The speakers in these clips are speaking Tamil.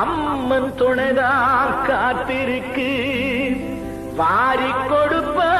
அம்மன் துணைதான் காத்திருக்கு. வாரி கொடுப்ப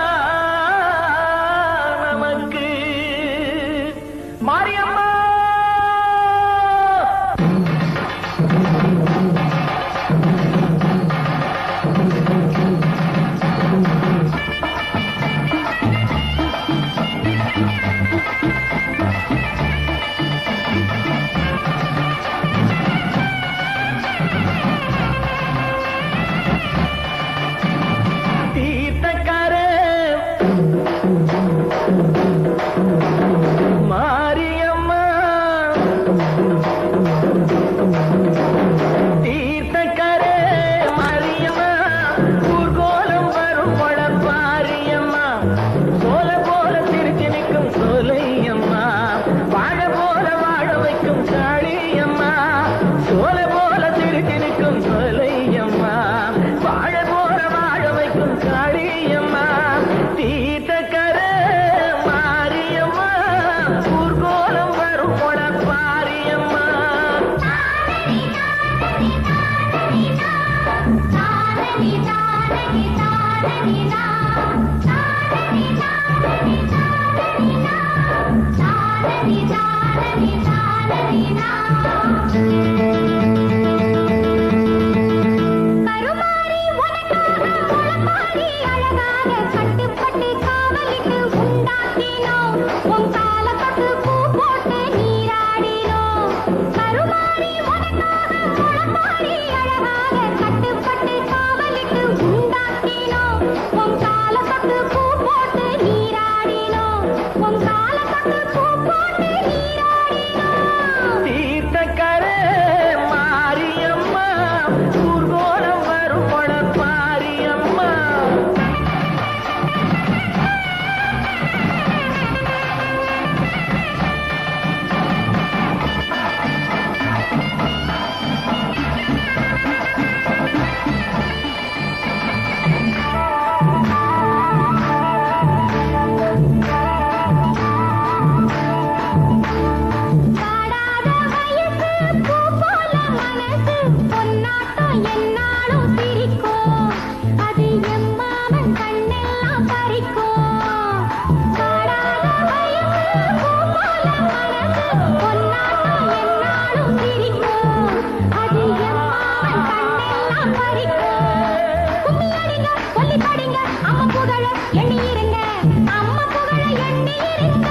அம்மா புகழ எண்ணி இருங்க அம்மா புகழ எண்ணி இருங்க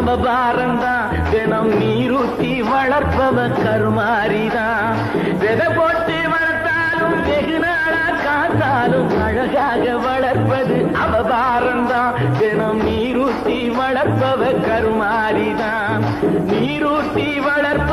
தவபாரந்தான் தினம் நீரூத்தி வளர்ப்பவ கருமாரிதான். விதை போட்டு வளர்த்தாலும் வெகு நாளா காத்தாலும் அழகாக வளர்ப்பது அவபாரந்தான் தினம் நீரூத்தி வளர்ப்பவ கருமாரிதான். நீரூத்தி வளர்ப்ப